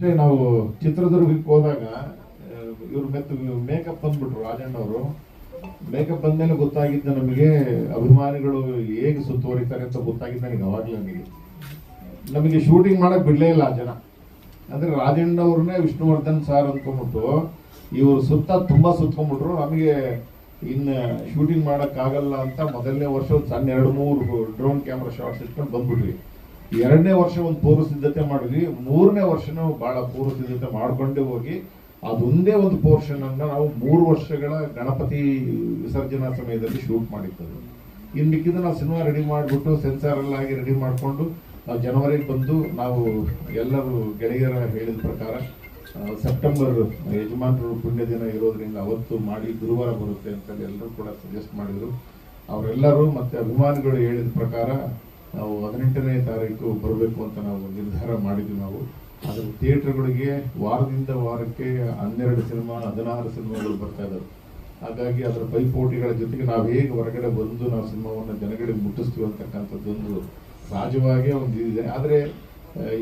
ಅಷ್ಟೇ ನಾವು ಚಿತ್ರದುರ್ಗಕ್ಕೆ ಹೋದಾಗ ಇವ್ರ ಮೆತ್ತ ಮೇಕಪ್ ಬಂದ್ಬಿಟ್ರು ರಾಜಣ್ಣ ಅವರು ಮೇಕಪ್ ಬಂದ್ಮೇಲೆ ಗೊತ್ತಾಗಿದ್ದ ನಮಗೆ ಅಭಿಮಾನಿಗಳು ಹೇಗೆ ಸುತ್ತುವರಿತಾರೆ ಅಂತ ಗೊತ್ತಾಗಿದ್ದ ನನಗೆ ಅವಾಗಲೇ ನನಗೆ ನಮಗೆ ಶೂಟಿಂಗ್ ಮಾಡಕ್ ಬಿಡ್ಲೇ ಇಲ್ಲ ಆ ಜನ. ಅಂದ್ರೆ ರಾಜಣ್ಣ ಅವ್ರನ್ನೇ ವಿಷ್ಣುವರ್ಧನ್ ಸಾರ್ ಅಂದ್ಕೊಂಡ್ಬಿಟ್ಟು ಇವರು ಸುತ್ತ ತುಂಬಾ ಸುತ್ಕೊಂಡ್ಬಿಟ್ರು. ನಮಗೆ ಇನ್ನು ಶೂಟಿಂಗ್ ಆಗಲ್ಲ ಅಂತ ಮೊದಲನೇ ವರ್ಷ ಸಣ್ಣ ಎರಡು ಮೂರು ಡ್ರೋನ್ ಕ್ಯಾಮ್ರಾ ಶಾರ್ಟ್ಸ್ ಇಟ್ಕೊಂಡು ಬಂದ್ಬಿಟ್ವಿ ಎರಡನೇ ವರ್ಷ ಒಂದು ಪೂರ್ವ ಸಿದ್ಧತೆ ಮಾಡಿದ್ವಿ, ಮೂರನೇ ವರ್ಷನೂ ಬಹಳ ಪೂರ್ವ ಸಿದ್ಧತೆ ಮಾಡಿಕೊಂಡೇ ಹೋಗಿ ಅದೊಂದೇ ಒಂದು ಪೋರ್ಷನ್ ಅನ್ನ ನಾವು ಮೂರು ವರ್ಷಗಳ ಗಣಪತಿ ವಿಸರ್ಜನಾ ಸಮಯದಲ್ಲಿ ಶೂಟ್ ಮಾಡಿದ್ದು ಇನ್ನು ಮಿಕ್ಕಿದ ನಾವು ಸಿನಿಮಾ ರೆಡಿ ಮಾಡಿಬಿಟ್ಟು ಸೆನ್ಸಾರ್ ಎಲ್ಲ ಆಗಿ ರೆಡಿ ಮಾಡಿಕೊಂಡು, ನಾವು ಜನವರಿಗೆ ಬಂದು ನಾವು ಎಲ್ಲರೂ ಗೆಳೆಯರ ಹೇಳಿದ ಪ್ರಕಾರ ಸೆಪ್ಟೆಂಬರ್ ಯಜಮಾನರು ಪುಣ್ಯ ದಿನ ಇರೋದ್ರಿಂದ ಅವತ್ತು ಮಾಡಿ ಗುರುವಾರ ಬರುತ್ತೆ ಅಂತ ಎಲ್ಲರೂ ಕೂಡ ಸಜೆಸ್ಟ್ ಮಾಡಿದ್ರು. ಅವರೆಲ್ಲರೂ ಮತ್ತೆ ಅಭಿಮಾನಿಗಳು ಹೇಳಿದ ಪ್ರಕಾರ ನಾವು ಹದಿನೆಂಟನೇ ತಾರೀಕು ಬರಬೇಕು ಅಂತ ನಾವು ನಿರ್ಧಾರ ಮಾಡಿದ್ವಿ ನಾವು. ಅದರ ಥಿಯೇಟರ್ಗಳಿಗೆ ವಾರದಿಂದ ವಾರಕ್ಕೆ ಹನ್ನೆರಡು ಸಿನಿಮಾ, ಹದಿನಾರು ಸಿನಿಮಾಗಳು ಬರ್ತಾ ಇದ್ದಾವೆ. ಹಾಗಾಗಿ ಅದರ ಪೈಪೋಟಿಗಳ ಜೊತೆಗೆ ನಾವು ಹೇಗೆ ಹೊರಗಡೆ ಬಂದು ನಾವು ಸಿನಿಮಾವನ್ನು ಜನಗಳಿಗೆ ಮುಟ್ಟಿಸ್ತೀವಿ ಅಂತಕ್ಕಂಥದ್ದೊಂದು ಸಹಜವಾಗಿ ಒಂದು ಇದೆ ಆದರೆ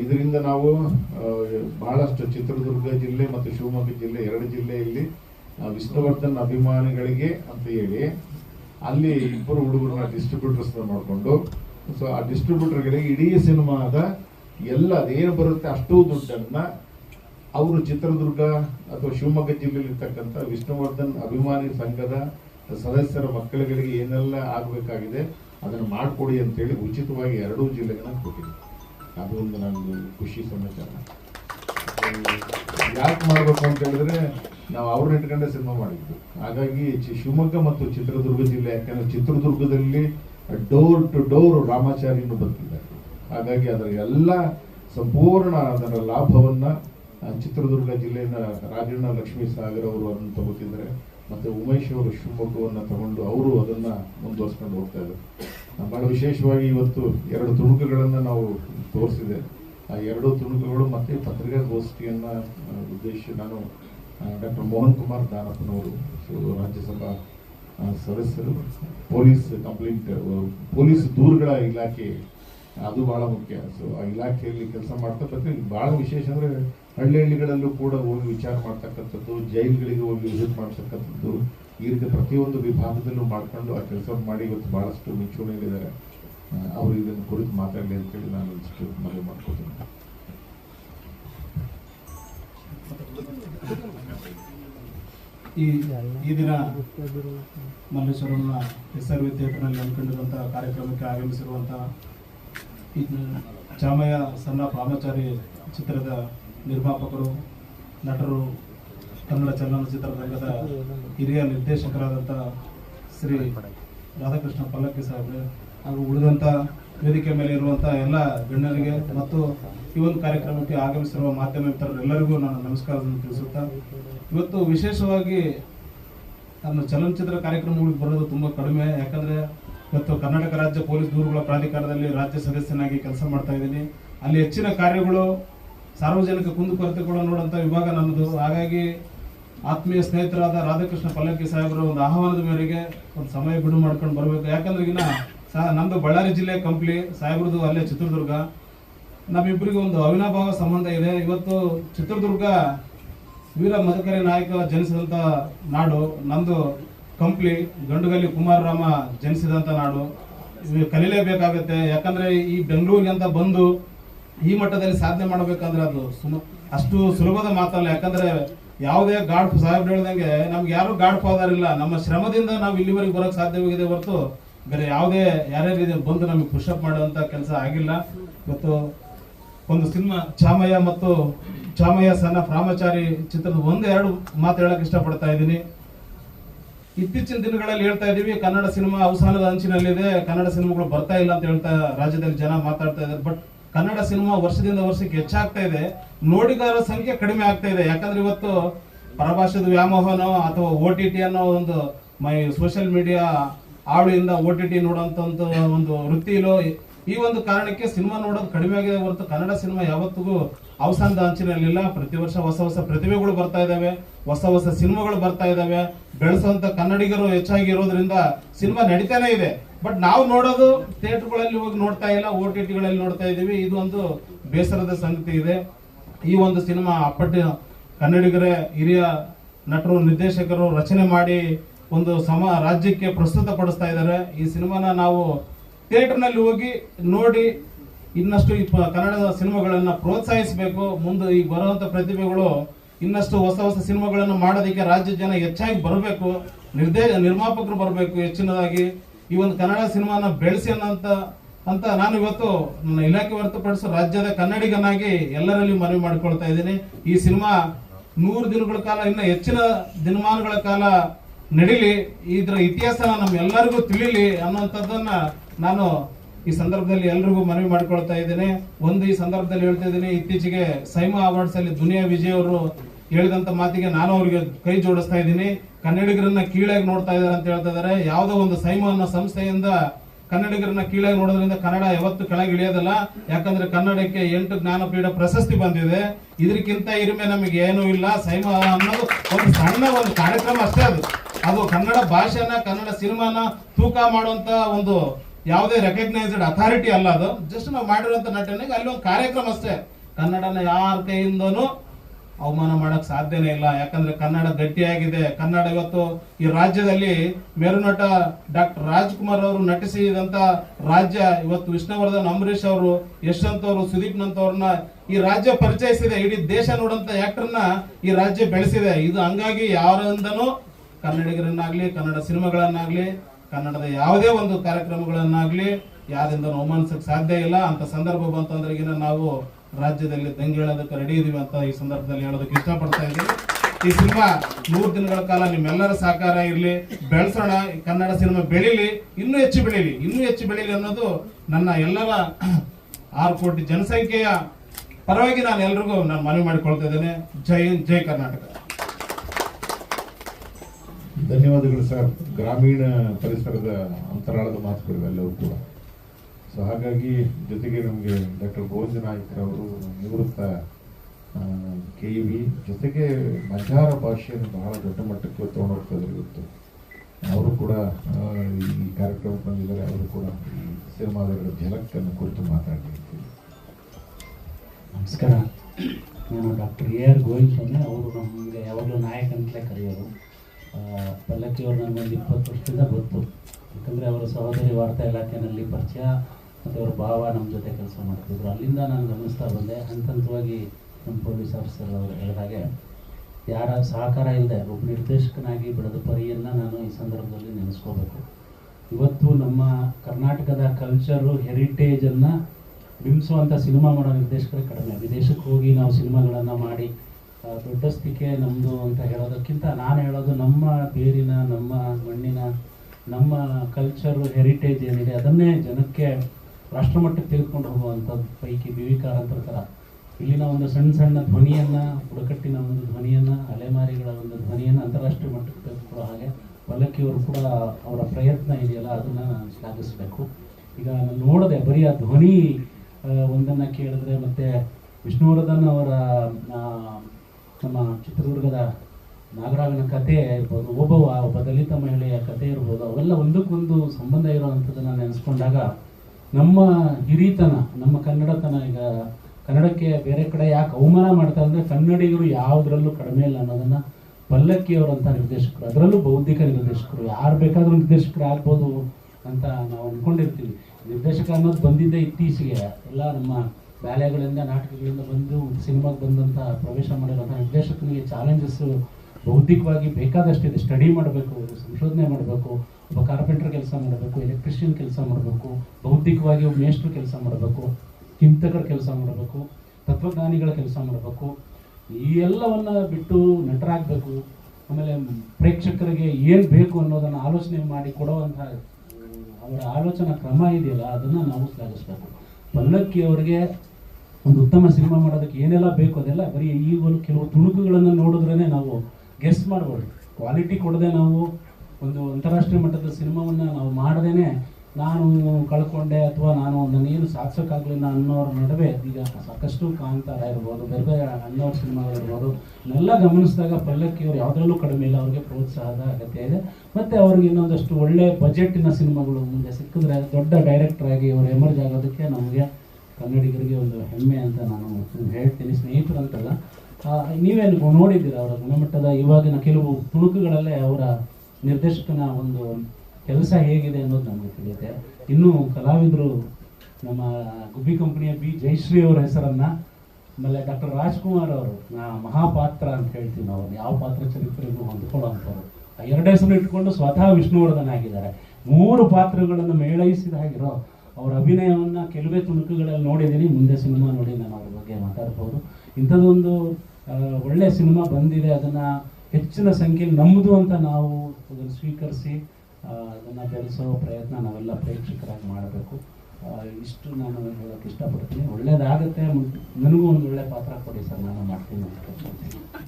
ಇದರಿಂದ ನಾವು ಬಹಳಷ್ಟು ಚಿತ್ರದುರ್ಗ ಜಿಲ್ಲೆ ಮತ್ತು ಶಿವಮೊಗ್ಗ ಜಿಲ್ಲೆ ಎರಡು ಜಿಲ್ಲೆಯಲ್ಲಿ ವಿಷ್ಣುವರ್ಧನ್ ಅಭಿಮಾನಿಗಳಿಗೆ ಅಂತ ಹೇಳಿ ಅಲ್ಲಿ ಇಬ್ಬರು ಹುಡುಗರನ್ನ ಡಿಸ್ಟ್ರಿಬ್ಯೂಟರ್ಸ್ನ ಮಾಡಿಕೊಂಡು ಸೊ ಆ ಡಿಸ್ಟ್ರಿಬ್ಯೂಟರ್ಗಳಿಗೆ ಇಡೀ ಸಿನಿಮಾದ ಎಲ್ಲ ಅದೇನು ಬರುತ್ತೆ ಅಷ್ಟು ದುಡ್ಡನ್ನ. ಅವರು ಚಿತ್ರದುರ್ಗ ಅಥವಾ ಶಿವಮೊಗ್ಗ ಜಿಲ್ಲೆಯಲ್ಲಿ ಇರ್ತಕ್ಕಂಥ ವಿಷ್ಣುವರ್ಧನ್ ಅಭಿಮಾನಿ ಸಂಘದ ಸದಸ್ಯರ ಮಕ್ಕಳುಗಳಿಗೆ ಏನೆಲ್ಲ ಆಗಬೇಕಾಗಿದೆ ಅದನ್ನು ಮಾಡಿಕೊಡಿ ಅಂತೇಳಿ ಉಚಿತವಾಗಿ ಎರಡೂ ಜಿಲ್ಲೆಗಳನ್ನ ಕೊಟ್ಟಿದ್ದೆ ಅದು ಒಂದು ನಮ್ಮದು ಖುಷಿ ಸಮಾಚಾರ. ಯಾಕೆ ಮಾಡಬೇಕು ಅಂತ ಹೇಳಿದ್ರೆ ನಾವು ಅವ್ರನ್ನ ಇಟ್ಕೊಂಡೆ ಸಿನಿಮಾ ಮಾಡಿದ್ದು. ಹಾಗಾಗಿ ಶಿವಮೊಗ್ಗ ಮತ್ತು ಚಿತ್ರದುರ್ಗ ಜಿಲ್ಲೆ, ಯಾಕಂದ್ರೆ ಚಿತ್ರದುರ್ಗದಲ್ಲಿ ಡೋರ್ ಟು ಡೋರ್ ರಾಮಾಚಾರ್ಯನು ಬರ್ತಿದ್ದಾರೆ ಹಾಗಾಗಿ ಅದರ ಎಲ್ಲ ಸಂಪೂರ್ಣ ಅದರ ಲಾಭವನ್ನ ಚಿತ್ರದುರ್ಗ ಜಿಲ್ಲೆಯ ರಾಜಣ್ಣ ಲಕ್ಷ್ಮೀ ಸಾಗರ್ ಅವರು ಅದನ್ನು ತಗೋತಿದ್ದಾರೆ. ಮತ್ತೆ ಉಮೇಶ್ ಅವರು ಶಿವಮೊಗ್ಗವನ್ನು ತಗೊಂಡು ಅವರು ಅದನ್ನ ಮುಂದುವರ್ಸ್ಕೊಂಡು ಹೋಗ್ತಾ ಇದ್ದಾರೆ. ಭಾಳ ವಿಶೇಷವಾಗಿ ಇವತ್ತು ಎರಡು ತುಣುಕುಗಳನ್ನು ನಾವು ತೋರಿಸಿದೆ. ಆ ಎರಡು ತುಣುಕುಗಳು ಮತ್ತೆ ಪತ್ರಿಕಾಗೋಷ್ಠಿಯನ್ನ ಉದ್ದೇಶಿಸಿ ನಾನು ಡಾಕ್ಟರ್ ಮೋಹನ್ ಕುಮಾರ್ ದಾನಪ್ಪನವರು ರಾಜ್ಯಸಭಾ ಸದಸ್ಯರು, ಪೊಲೀಸ್ ಕಂಪ್ಲೇಂಟ್ ಪೊಲೀಸ್ ದೂರುಗಳ ಇಲಾಖೆ, ಅದು ಬಹಳ ಮುಖ್ಯ. ಸೊ ಆ ಇಲಾಖೆಯಲ್ಲಿ ಕೆಲಸ ಮಾಡ್ತಕ್ಕಂಥ ಭಾಳ ವಿಶೇಷ ಅಂದರೆ ಹಳ್ಳಿ ಹಳ್ಳಿಗಳಲ್ಲೂ ಕೂಡ ಹೋಗಿ ವಿಚಾರ ಮಾಡ್ತಕ್ಕಂಥದ್ದು, ಜೈಲ್ಗಳಿಗೆ ಹೋಗಿ ವಿಸಿಟ್ ಮಾಡ್ತಕ್ಕಂಥದ್ದು, ಈ ರೀತಿ ಪ್ರತಿಯೊಂದು ವಿಭಾಗದಲ್ಲೂ ಮಾಡ್ಕೊಂಡು ಆ ಕೆಲಸ ಮಾಡಿ ಇವತ್ತು ಭಾಳಷ್ಟು ಮುಂಚೂಣಿಯಲ್ಲಿದ್ದಾರೆ. ಅವರು ಇದನ್ನು ಕುರಿತು ಮಾತಾಡಲಿ ಅಂತೇಳಿ ನಾನು ಇಷ್ಟು ಮನವಿ ಮಾಡ್ಕೊತೀನಿ ಈ ದಿನ ಮಲ್ಲೇಶ್ವರಂನ ಎಸ್ ಆರ್ ವಿ ಥಿಯೇಟರ್ನಲ್ಲಿ ಹಮ್ಮಿಕೊಂಡಿರುವಂತಹ ಕಾರ್ಯಕ್ರಮಕ್ಕೆ ಆಗಮಿಸಿರುವಂಥ ಚಾಮಯ್ಯ ಸಣ್ಣ ಪಾಮಚಾರಿ ಚಿತ್ರದ ನಿರ್ಮಾಪಕರು, ನಟರು, ಕನ್ನಡ ಚಲನಚಿತ್ರ ರಂಗದ ಹಿರಿಯ ನಿರ್ದೇಶಕರಾದಂಥ ಶ್ರೀ ರಾಧಾಕೃಷ್ಣ ಪಲ್ಲಕ್ಕಿ ಸಾಹೇಬ್ರೆ ಹಾಗೂ ಉಳಿದಂಥ ವೇದಿಕೆ ಮೇಲೆ ಇರುವಂಥ ಎಲ್ಲ ಗಣ್ಯರಿಗೆ ಮತ್ತು ಈ ಒಂದು ಕಾರ್ಯಕ್ರಮಕ್ಕೆ ಆಗಮಿಸಿರುವ ಮಾಧ್ಯಮ ಮಿತ್ರರೆಲ್ಲರಿಗೂ ನಾನು ನಮಸ್ಕಾರವನ್ನು ತಿಳಿಸುತ್ತಾ, ಇವತ್ತು ವಿಶೇಷವಾಗಿ ನಾನು ಚಲನಚಿತ್ರ ಕಾರ್ಯಕ್ರಮಗಳಿಗೆ ಬರೋದು ತುಂಬ ಕಡಿಮೆ. ಯಾಕಂದ್ರೆ ಇವತ್ತು ಕರ್ನಾಟಕ ರಾಜ್ಯ ಪೊಲೀಸ್ ದೂರುಗಳ ಪ್ರಾಧಿಕಾರದಲ್ಲಿ ರಾಜ್ಯ ಸದಸ್ಯನಾಗಿ ಕೆಲಸ ಮಾಡ್ತಾ ಇದ್ದೀನಿ. ಅಲ್ಲಿ ಹೆಚ್ಚಿನ ಕಾರ್ಯಗಳು ಸಾರ್ವಜನಿಕ ಕುಂದುಕೊರತೆಗಳು ನೋಡುವಂಥ ವಿಭಾಗ ನನ್ನದು. ಹಾಗಾಗಿ ಆತ್ಮೀಯ ಸ್ನೇಹಿತರಾದ ರಾಧಾಕೃಷ್ಣ ಪಲ್ಲಕ್ಕಿ ಸಾಹೇಬರ ಒಂದು ಆಹ್ವಾನದ ಮೇರೆಗೆ ಒಂದು ಸಮಯ ಬಿಡು ಮಾಡ್ಕೊಂಡು ಬರಬೇಕು. ಯಾಕಂದ್ರೆ ಈಗಿನ ಸಹ ನಮ್ಮದು ಬಳ್ಳಾರಿ ಜಿಲ್ಲೆ ಕಂಪ್ಲಿ, ಸಾಹೇಬ್ರದ್ದು ಅಲ್ಲೇ ಚಿತ್ರದುರ್ಗ. ನಮ್ಮಿಬ್ಬರಿಗೂ ಒಂದು ಅವಿನಾಭಾವ ಸಂಬಂಧ ಇದೆ. ಇವತ್ತು ಚಿತ್ರದುರ್ಗ ವೀರ ಮಧುಕರಿ ನಾಯಕ ಜನಿಸಿದಂತ ನಾಡು, ನಂದು ಕಂಪ್ಲಿ ಗಂಡುಗಲ್ಲಿ ಕುಮಾರರಾಮ ಜನಿಸಿದಂತ ನಾಡು. ಕಲೀಲೇಬೇಕಾಗತ್ತೆ. ಯಾಕಂದ್ರೆ ಈ ಬೆಂಗಳೂರಿಗೆ ಅಂತ ಬಂದು ಈ ಮಟ್ಟದಲ್ಲಿ ಸಾಧನೆ ಮಾಡಬೇಕಂದ್ರೆ ಅದು ಸುಮ, ಅಷ್ಟು ಸುಲಭದ ಮಾತಲ್ಲ. ಯಾಕಂದ್ರೆ ಯಾವುದೇ ಗಾಡ್ ಸಾಹೇಬ್ ಹೇಳ್ದಂಗೆ ನಮ್ಗೆ ಯಾರು ಗಾಡ್ ಫಾದರ್ ಇಲ್ಲ ನಮ್ಮ ಶ್ರಮದಿಂದ ನಾವು ಇಲ್ಲಿವರೆಗೆ ಬರೋಕ್ಕೆ ಸಾಧ್ಯವಾಗಿದೆ ಹೊರತು ಬೇರೆ ಯಾವುದೇ ಯಾರ್ಯಾರು ಇದೆ ಬಂದು ನಮಗೆ ಪುಷಪ್ ಮಾಡುವಂಥ ಕೆಲಸ ಆಗಿಲ್ಲ. ಇವತ್ತು ಒಂದು ಸಿನಿಮಾ ಚಾಮಯ್ಯ ಮತ್ತು ಚಾಮಯ್ಯ ಸಣ್ಣ ರಾಮಚಾರಿ ಚಿತ್ರದ ಒಂದು ಎರಡು ಮಾತು ಹೇಳಕ್ಕೆ ಇಷ್ಟಪಡ್ತಾ ಇದ್ದೀನಿ. ಇತ್ತೀಚಿನ ದಿನಗಳಲ್ಲಿ ಹೇಳ್ತಾ ಇದ್ದೀವಿ, ಕನ್ನಡ ಸಿನಿಮಾ ಅವಸಾನದ ಅಂಚಿನಲ್ಲಿದೆ, ಕನ್ನಡ ಸಿನಿಮಾಗಳು ಬರ್ತಾ ಇಲ್ಲ ಅಂತ ಹೇಳ್ತಾ ರಾಜ್ಯದಲ್ಲಿ ಜನ ಮಾತಾಡ್ತಾ ಇದ್ದಾರೆ. ಬಟ್ ಕನ್ನಡ ಸಿನಿಮಾ ವರ್ಷದಿಂದ ವರ್ಷಕ್ಕೆ ಹೆಚ್ಚಾಗ್ತಾ ಇದೆ. ನೋಡಿಗಾರರ ಸಂಖ್ಯೆ ಕಡಿಮೆ ಆಗ್ತಾ ಇದೆ. ಯಾಕಂದ್ರೆ ಇವತ್ತು ಪರಭಾಷೆದ ವ್ಯಾಮೋಹನೋ ಅಥವಾ ಓ ಟಿ ಟಿ ಅನ್ನೋ ಒಂದು ಮೈ ಸೋಷಿಯಲ್ ಮೀಡಿಯಾ ಆವಳಿಯಿಂದ ಓ ಟಿ ಟಿ ನೋಡುವಂತ ಒಂದು ವೃತ್ತಿಲೋ ಈ ಒಂದು ಕಾರಣಕ್ಕೆ ಸಿನಿಮಾ ನೋಡೋದು ಕಡಿಮೆ ಆಗಿದೆ ಹೊರತು ಕನ್ನಡ ಸಿನಿಮಾ ಯಾವತ್ತಿಗೂ ಅವಸಾನದ ಅಂಚಿನಲ್ಲಿಲ್ಲ ಪ್ರತಿ ವರ್ಷ ಹೊಸ ಹೊಸ ಪ್ರತಿಭೆಗಳು ಬರ್ತಾ ಇದಾವೆ. ಹೊಸ ಹೊಸ ಸಿನಿಮಾಗಳು ಬರ್ತಾ ಇದಾವೆ. ಬೆಳೆಸುವಂತ ಕನ್ನಡಿಗರು ಹೆಚ್ಚಾಗಿ ಇರೋದ್ರಿಂದ ಸಿನಿಮಾ ನಡೀತಾನೆ ಇದೆ. ಬಟ್ ನಾವು ನೋಡೋದು ಥಿಯೇಟರ್ಗಳಲ್ಲಿ ಹೋಗಿ ನೋಡ್ತಾ ಇಲ್ಲ, ಓ ಟಿ ಟಿಗಳಲ್ಲಿ ನೋಡ್ತಾ ಇದೀವಿ. ಇದು ಒಂದು ಬೇಸರದ ಸಂಗತಿ ಇದೆ. ಈ ಒಂದು ಸಿನಿಮಾ ಅಪ್ಪಟ್ಟಿ ಕನ್ನಡಿಗರೇ, ಹಿರಿಯ ನಟರು, ನಿರ್ದೇಶಕರು ರಚನೆ ಮಾಡಿ ಒಂದು ಸಮ ರಾಜ್ಯಕ್ಕೆ ಪ್ರಸ್ತುತ ಪಡಿಸ್ತಾ ಇದ್ದಾರೆ. ಈ ಸಿನಿಮಾನ ನಾವು ಥಿಯೇಟರ್ನಲ್ಲಿ ಹೋಗಿ ನೋಡಿ ಇನ್ನಷ್ಟು ಈ ಕನ್ನಡದ ಸಿನಿಮಾಗಳನ್ನ ಪ್ರೋತ್ಸಾಹಿಸಬೇಕು. ಮುಂದೆ ಈಗ ಬರುವಂಥ ಪ್ರತಿಭೆಗಳು ಇನ್ನಷ್ಟು ಹೊಸ ಹೊಸ ಸಿನಿಮಾಗಳನ್ನು ಮಾಡೋದಕ್ಕೆ ರಾಜ್ಯ ಜನ ಹೆಚ್ಚಾಗಿ ಬರಬೇಕು. ನಿರ್ದೇ ನಿರ್ಮಾಪಕರು ಬರಬೇಕು ಹೆಚ್ಚಿನದಾಗಿ. ಈ ಒಂದು ಕನ್ನಡ ಸಿನಿಮಾನ ಬೆಳೆಸಿ ಅನ್ನೋಂತ, ಅಂತ ನಾನು ಇವತ್ತು ನನ್ನ ಇಲಾಖೆ ಹೊರತುಪಡಿಸಿ ರಾಜ್ಯದ ಕನ್ನಡಿಗನಾಗಿ ಎಲ್ಲರಲ್ಲಿ ಮನವಿ ಮಾಡಿಕೊಳ್ತಾ ಇದ್ದೀನಿ. ಈ ಸಿನಿಮಾ ನೂರು ದಿನಗಳ ಕಾಲ, ಇನ್ನು ಹೆಚ್ಚಿನ ದಿನಮಾನಗಳ ಕಾಲ ನಡೀಲಿ. ಇದರ ಇತಿಹಾಸನ ನಮ್ಮೆಲ್ಲರಿಗೂ ತಿಳಿಲಿ ಅನ್ನುವಂಥದ್ದನ್ನ ನಾನು ಈ ಸಂದರ್ಭದಲ್ಲಿ ಎಲ್ರಿಗೂ ಮನವಿ ಮಾಡಿಕೊಳ್ತಾ ಇದ್ದೇನೆ. ಒಂದು ಈ ಸಂದರ್ಭದಲ್ಲಿ ಹೇಳ್ತಾ ಇದ್ದೀನಿ, ಇತ್ತೀಚೆಗೆ ಸೈಮಾ ಅವಾರ್ಡ್ಸ್ ಅಲ್ಲಿ ದುನಿಯಾ ವಿಜಯ್ ಅವರು ಹೇಳಿದಂತ ಮಾತಿಗೆ ನಾನು ಅವರಿಗೆ ಕೈ ಜೋಡಿಸ್ತಾ ಇದ್ದೀನಿ. ಕನ್ನಡಿಗರನ್ನ ಕೀಳಾಗಿ ನೋಡ್ತಾ ಇದ್ದಾರೆ ಅಂತ ಹೇಳ್ತಾ ಇದ್ದಾರೆ. ಯಾವುದೋ ಒಂದು ಸೈಮಾ ಅನ್ನೋ ಸಂಸ್ಥೆಯಿಂದ ಕನ್ನಡಿಗರನ್ನ ಕೀಳಾಗಿ ನೋಡೋದ್ರಿಂದ ಕನ್ನಡ ಯಾವತ್ತು ಕೆಳಗೆ ಇಳಿಯೋದಲ್ಲ. ಯಾಕಂದ್ರೆ ಕನ್ನಡಕ್ಕೆ ಎಂಟು ಜ್ಞಾನಪೀಠ ಪ್ರಶಸ್ತಿ ಬಂದಿದೆ. ಇದಕ್ಕಿಂತ ಇರಿಮೆ ನಮಗೆ ಏನೂ ಇಲ್ಲ. ಸೈಮಾ ಅನ್ನೋದು ಒಂದು ಸಣ್ಣ ಒಂದು ಕಾರ್ಯಕ್ರಮ ಅಷ್ಟೇ ಅದು. ಅದು ಕನ್ನಡ ಭಾಷೆನ, ಕನ್ನಡ ಸಿನಿಮಾನ ತೂಕ ಮಾಡುವಂತ ಒಂದು ಯಾವುದೇ ರೆಕಗ್ನೈಸ್ಡ್ ಅಥಾರಿಟಿ ಅಲ್ಲ ಅದು. ಜಸ್ಟ್ ನಾವು ಮಾಡಿರುವಂತ ನಟನೆಗೆ ಅಲ್ಲಿ ಒಂದು ಕಾರ್ಯಕ್ರಮ ಅಷ್ಟೇ. ಕನ್ನಡನ ಯಾರ ಕೈಯಿಂದನೂ ಅವಮಾನ ಮಾಡಕ್ ಸಾಧ್ಯನೇ ಇಲ್ಲ. ಯಾಕಂದ್ರೆ ಕನ್ನಡ ಗಟ್ಟಿಯಾಗಿದೆ. ಕನ್ನಡ ಇವತ್ತು ಈ ರಾಜ್ಯದಲ್ಲಿ ಮೇರುನಟ ಡಾಕ್ಟರ್ ರಾಜ್ಕುಮಾರ್ ಅವರು ನಟಿಸಿದಂತ ರಾಜ್ಯ ಇವತ್ತು ವಿಷ್ಣುವರ್ಧನ್ ಅಂಬರೀಷ್ ಅವರು, ಯಶವಂತ್ ಅವರು, ಸುದೀಪ್ ನಂತವ್ರನ್ನ ಈ ರಾಜ್ಯ ಪರಿಚಯಿಸಿದೆ. ಇಡೀ ದೇಶ ನೋಡಂತ ಆಕ್ಟರ್ನ ಈ ರಾಜ್ಯ ಬೆಳೆಸಿದೆ. ಇದು ಹಂಗಾಗಿ ಯಾರಿಂದನೂ ಕನ್ನಡಿಗರನ್ನಾಗ್ಲಿ, ಕನ್ನಡ ಸಿನಿಮಾಗಳನ್ನಾಗ್ಲಿ ಕನ್ನಡದ ಯಾವುದೇ ಒಂದು ಕಾರ್ಯಕ್ರಮಗಳನ್ನಾಗಲಿ ಯಾರಿಂದ ಅವಮಾನಿಸಕ್ಕೆ ಸಾಧ್ಯ ಇಲ್ಲ, ಅಂತ ಸಂದರ್ಭ ಬಂತಂದ್ರಿಗಿನ ನಾವು ರಾಜ್ಯದಲ್ಲಿ ದಂಗೆ ಹೇಳೋದಕ್ಕೆ ರೆಡಿ ಇದೀವಿ ಅಂತ ಈ ಸಂದರ್ಭದಲ್ಲಿ ಹೇಳೋದಕ್ಕೆ ಇಷ್ಟಪಡ್ತಾ ಇದ್ದೀವಿ ಈ ಸಿನಿಮಾ ಮೂರು ದಿನಗಳ ಕಾಲ ನಿಮ್ಮೆಲ್ಲರ ಸಹಕಾರ ಇರಲಿ. ಬೆಳೆಸೋಣ ಕನ್ನಡ ಸಿನಿಮಾ ಬೆಳೀಲಿ, ಇನ್ನೂ ಹೆಚ್ಚು ಬೆಳೀಲಿ, ಇನ್ನೂ ಹೆಚ್ಚು ಬೆಳೀಲಿ ಅನ್ನೋದು ನನ್ನ ಎಲ್ಲರ ಆರು ಕೋಟಿ ಜನಸಂಖ್ಯೆಯ ಪರವಾಗಿ ನಾನು ಎಲ್ರಿಗೂ ನಾನು ಮನವಿ ಮಾಡಿಕೊಳ್ತಾ ಇದ್ದೇನೆ. ಜೈ ಜೈ ಕರ್ನಾಟಕ. ಧನ್ಯವಾದಗಳು ಸರ್. ಗ್ರಾಮೀಣ ಪರಿಸರದ ಅಂತರಾಳದ ಮಾತುಗಳು ಎಲ್ಲವೂ ಕೂಡ. ಸೊ ಹಾಗಾಗಿ ಜೊತೆಗೆ ನಮಗೆ ಡಾಕ್ಟರ್ ಗೋವಿಂದ ನಾಯ್ಕರವರು ನಿವೃತ್ತ ಕೆ ವಿ ಜೊತೆಗೆ ಮಜಾರ ಭಾಷೆಯನ್ನು ಬಹಳ ದೊಡ್ಡ ಮಟ್ಟಕ್ಕೆ ತೊಗೊಂಡೋಗ್ತದೆ ಇವತ್ತು. ಅವರು ಕೂಡ ಈ ಕಾರ್ಯಕ್ರಮಕ್ಕೆ ಬಂದಿದ್ದಾರೆ. ಅವರು ಕೂಡ ಈ ಸಿನಿಮಾದ ಝಲಕ್ಕನ್ನು ಕುರಿತು ಮಾತಾಡಬೇಕು ನಮಸ್ಕಾರ. ನಾನು ಡಾಕ್ಟರ್ ಎ ಆರ್ ಗೋವಿಂದ ಅವರು ನಮಗೆ ಯಾವಾಗಲೂ ನಾಯಕ ಅಂತಲೇ ಕರೆಯೋರು. ಪಲ್ಲಕ್ಕಿ ಅವ್ರು ನನಗೊಂದು ಇಪ್ಪತ್ತು ವರ್ಷದಿಂದ ಗೊತ್ತು. ಯಾಕಂದರೆ ಅವರ ಸಹೋದರಿ ವಾರ್ತಾ ಇಲಾಖೆಯಲ್ಲಿ ಪರಿಚಯ ಮತ್ತು ಅವರ ಭಾವ ನಮ್ಮ ಜೊತೆ ಕೆಲಸ ಮಾಡ್ತಿದ್ರು. ಅಲ್ಲಿಂದ ನಾನು ಗಮನಿಸ್ತಾ ಬಂದೆ. ಹಂತ ಹಂತವಾಗಿ ನಮ್ಮ ಪೊಲೀಸ್ ಆಫೀಸರ್ ಅವರು ಹೇಳಿದಾಗೆ ಯಾರ ಸಹಕಾರ ಇಲ್ಲದೆ ಒಬ್ಬ ನಿರ್ದೇಶಕನಾಗಿ ಬೆಳೆದ ಪರಿಯನ್ನು ನಾನು ಈ ಸಂದರ್ಭದಲ್ಲಿ ನೆನೆಸ್ಕೋಬೇಕು. ಇವತ್ತು ನಮ್ಮ ಕರ್ನಾಟಕದ ಕಲ್ಚರು ಹೆರಿಟೇಜನ್ನು ಬಿಂಬಿಸುವಂಥ ಸಿನಿಮಾ ಮಾಡೋ ನಿರ್ದೇಶಕರೇ ಕಡಿಮೆ. ವಿದೇಶಕ್ಕೆ ಹೋಗಿ ನಾವು ಸಿನಿಮಾಗಳನ್ನು ಮಾಡಿ ದೊಡ್ಡಸ್ತಿಕೆ ನಮ್ಮದು ಅಂತ ಹೇಳೋದಕ್ಕಿಂತ ನಾನು ಹೇಳೋದು ನಮ್ಮ ಬೇರಿನ, ನಮ್ಮ ಮಣ್ಣಿನ, ನಮ್ಮ ಕಲ್ಚರು ಹೆರಿಟೇಜ್ ಏನಿದೆ ಅದನ್ನೇ ಜನಕ್ಕೆ ರಾಷ್ಟ್ರಮಟ್ಟಕ್ಕೆ ತಿಳ್ಕೊಂಡು ಹೋಗುವಂಥದ್ದು. ಪೈಕಿ ಬಿ ವಿ ಕಾರಂತರ ಥರ ಇಲ್ಲಿನ ಒಂದು ಸಣ್ಣ ಸಣ್ಣ ಧ್ವನಿಯನ್ನು, ಬುಡಕಟ್ಟಿನ ಒಂದು ಧ್ವನಿಯನ್ನು, ಅಲೆಮಾರಿಗಳ ಒಂದು ಧ್ವನಿಯನ್ನು ಅಂತಾರಾಷ್ಟ್ರೀಯ ಮಟ್ಟಕ್ಕೆ ತೆಗೆದುಕೊಳ್ಳೋ ಹಾಗೆ ಪಲ್ಲಕ್ಕಿಯವರು ಕೂಡ ಅವರ ಪ್ರಯತ್ನ ಇದೆಯಲ್ಲ, ಅದನ್ನು ನಾನು ಶ್ಲಾಘಿಸಬೇಕು. ಈಗ ನಾನು ನೋಡಿದೆ ಬರೀ ಆ ಧ್ವನಿ ಒಂದನ್ನು ಕೇಳಿದ್ರೆ ಮತ್ತು ವಿಷ್ಣುವರ್ಧನ್ ಅವರ ನಮ್ಮ ಚಿತ್ರದುರ್ಗದ ನಾಗರಾಜನ ಕಥೆ ಇರ್ಬೋದು ಒಬ್ಬವ ಒಬ್ಬ ದಲಿತ ಮಹಿಳೆಯ ಕಥೆ ಇರ್ಬೋದು, ಅವೆಲ್ಲ ಒಂದಕ್ಕೊಂದು ಸಂಬಂಧ ಇರುವಂಥದ್ದನ್ನು ನೆನೆಸ್ಕೊಂಡಾಗ ನಮ್ಮ ಹಿರಿತನ, ನಮ್ಮ ಕನ್ನಡತನ ಈಗ ಕನ್ನಡಕ್ಕೆ ಬೇರೆ ಕಡೆ ಯಾಕೆ ಅವಮಾನ ಮಾಡ್ತಾರೆ ಅಂದರೆ ಕನ್ನಡಿಗರು ಯಾವುದರಲ್ಲೂ ಕಡಿಮೆ ಇಲ್ಲ ಅನ್ನೋದನ್ನು ಪಲ್ಲಕ್ಕಿಯವರಂಥ ನಿರ್ದೇಶಕರು, ಅದರಲ್ಲೂ ಬೌದ್ಧಿಕ ನಿರ್ದೇಶಕರು, ಯಾರು ಬೇಕಾದರೂ ನಿರ್ದೇಶಕರು ಆಗ್ಬೋದು ಅಂತ ನಾವು ಅಂದ್ಕೊಂಡಿರ್ತೀವಿ ನಿರ್ದೇಶಕ ಅನ್ನೋದು ಬಂದಿದ್ದೇ ಇತ್ತೀಚೆಗೆ ಎಲ್ಲ ನಮ್ಮ ಬ್ಯಾಲೆಗಳಿಂದ ನಾಟಕಗಳಿಂದ ಬಂದು ಸಿನಿಮಾಗೆ ಬಂದಂಥ ಪ್ರವೇಶ ಮಾಡಿರೋಂಥ ನಿರ್ದೇಶಕನಿಗೆ ಚಾಲೆಂಜಸ್ಸು ಬೌದ್ಧಿಕವಾಗಿ ಬೇಕಾದಷ್ಟಿದೆ ಸ್ಟಡಿ ಮಾಡಬೇಕು ಸಂಶೋಧನೆ ಮಾಡಬೇಕು, ಒಬ್ಬ ಕಾರ್ಪೆಂಟರ್ ಕೆಲಸ ಮಾಡಬೇಕು ಎಲೆಕ್ಟ್ರಿಷಿಯನ್ ಕೆಲಸ ಮಾಡಬೇಕು, ಬೌದ್ಧಿಕವಾಗಿ ಒಬ್ಬ ಮೇಷ್ಟ್ರು ಕೆಲಸ ಮಾಡಬೇಕು, ಚಿಂತಕರ ಕೆಲಸ ಮಾಡಬೇಕು, ತತ್ವಜ್ಞಾನಿಗಳ ಕೆಲಸ ಮಾಡಬೇಕು. ಈ ಎಲ್ಲವನ್ನು ಬಿಟ್ಟು ನಟರಾಗಬೇಕು. ಆಮೇಲೆ ಪ್ರೇಕ್ಷಕರಿಗೆ ಏನು ಬೇಕು ಅನ್ನೋದನ್ನು ಆಲೋಚನೆ ಮಾಡಿ ಕೊಡುವಂಥ ಅವರ ಆಲೋಚನಾ ಕ್ರಮ ಇದೆಯಲ್ಲ, ಅದನ್ನು ನಾವು ಶ್ಲಾಘಿಸ್ಬೇಕು. ಪಲ್ಲಕ್ಕಿ ಅವರಿಗೆ ಒಂದು ಉತ್ತಮ ಸಿನಿಮಾ ಮಾಡೋದಕ್ಕೆ ಏನೆಲ್ಲ ಬೇಕು ಅದೆಲ್ಲ? ಬರೀ ಈ ಒಂದು ಕೆಲವು ತುಣುಕುಗಳನ್ನು ನೋಡಿದ್ರೇ ನಾವು ಗೆಸ್ ಮಾಡ್ಬೋದು. ಕ್ವಾಲಿಟಿ ಕೊಡದೆ ನಾವು ಒಂದು ಅಂತಾರಾಷ್ಟ್ರೀಯ ಮಟ್ಟದ ಸಿನಿಮಾವನ್ನು ನಾವು ಮಾಡದೇ ನಾನು ಕಳ್ಕೊಂಡೆ ಅಥವಾ ನಾನು ನನ್ನೇನು ಸಾಧಿಸೋಕ್ಕಾಗಲಿಲ್ಲ ಅನ್ನೋರ ನಡುವೆ ಈಗ ಸಾಕಷ್ಟು ಕಾಂತಾರ ಇರ್ಬೋದು ಬೇರೆ ಬೇರೆ ಅಣ್ಣವ್ರ ಸಿನಿಮಾಗಳಿರ್ಬೋದು, ಎಲ್ಲ ಗಮನಿಸಿದಾಗ ಪಲ್ಲಕ್ಕಿಯವರು ಯಾವುದರಲ್ಲೂ ಕಡಿಮೆ ಇಲ್ಲ. ಅವ್ರಿಗೆ ಪ್ರೋತ್ಸಾಹದ ಅಗತ್ಯ ಇದೆ. ಮತ್ತು ಅವ್ರಿಗೆ ಇನ್ನೊಂದಷ್ಟು ಒಳ್ಳೆ ಬಜೆಟ್ಟಿನ ಸಿನಿಮಾಗಳು ಮುಂದೆ ಸಿಕ್ಕಿದ್ರೆ ದೊಡ್ಡ ಡೈರೆಕ್ಟರ್ ಆಗಿ ಅವರು ಎಮರ್ಜ್ ಆಗೋದಕ್ಕೆ ನಮಗೆ ಕನ್ನಡಿಗರಿಗೆ ಒಂದು ಹೆಮ್ಮೆ ಅಂತ ನಾನು ಹೇಳ್ತೀನಿ. ಸ್ನೇಹಿತರು ಅಂತಲ್ಲ ನೀವೇನು ನೋಡಿದ್ದೀರ ಅವರ ಗುಣಮಟ್ಟದ? ಇವಾಗಿನ ಕೆಲವು ತುಣುಕುಗಳಲ್ಲೇ ಅವರ ನಿರ್ದೇಶಕನ ಒಂದು ಕೆಲಸ ಹೇಗಿದೆ ಅನ್ನೋದು ನಮಗೆ ತಿಳಿಯುತ್ತೆ. ಇನ್ನು ಕಲಾವಿದರು ನಮ್ಮ ಗುಬ್ಬಿ ಕಂಪನಿಯ ಬಿ ಜಯಶ್ರೀ ಅವರ ಹೆಸರನ್ನ, ಆಮೇಲೆ ಡಾಕ್ಟರ್ ರಾಜ್ಕುಮಾರ್ ಅವರು, ನಾ ಮಹಾಪಾತ್ರ ಅಂತ ಹೇಳ್ತೀವಿ ನಾವು. ಯಾವ ಪಾತ್ರ ಚರಿತ್ರೆಗೂ ಆ ಎರಡು ಹೆಸರು ಇಟ್ಕೊಂಡು ಸ್ವತಃ ವಿಷ್ಣುವರ್ಧನ ಆಗಿದ್ದಾರೆ. ಮೂರು ಪಾತ್ರಗಳನ್ನು ಮೇಳೈಸಿದ ಹಾಗಿರೋ ಅವರ ಅಭಿನಯವನ್ನು ಕೆಲವೇ ತುಣುಕುಗಳಲ್ಲಿ ನೋಡಿದ್ದೀನಿ, ಮುಂದೆ ಸಿನಿಮಾ ನೋಡಿ ನಾನು ಅವ್ರ ಬಗ್ಗೆ ಮಾತಾಡ್ಬೋದು. ಇಂಥದ್ದೊಂದು ಒಳ್ಳೆ ಸಿನಿಮಾ ಬಂದಿದೆ, ಅದನ್ನ ಹೆಚ್ಚಿನ ಸಂಖ್ಯೆಯಲ್ಲಿ ನಮ್ಮದು ಅಂತ ನಾವು ಅದನ್ನು ಸ್ವೀಕರಿಸಿ ಅದನ್ನು ಬೆಳೆಸೋ ಪ್ರಯತ್ನ ನಾವೆಲ್ಲ ಪ್ರೇಕ್ಷಕರಾಗಿ ಮಾಡಬೇಕು. ಇಷ್ಟು ನಾನು ಹೇಳೋಕೆ ಇಷ್ಟಪಡ್ತೀನಿ. ಒಳ್ಳೇದಾಗುತ್ತೆ ನನಗೂ ಒಂದು ಒಳ್ಳೆ ಪಾತ್ರ ಕೊಡಿ ಸರ್, ನಾನು ಮಾಡ್ತೀನಿ ಅಂತ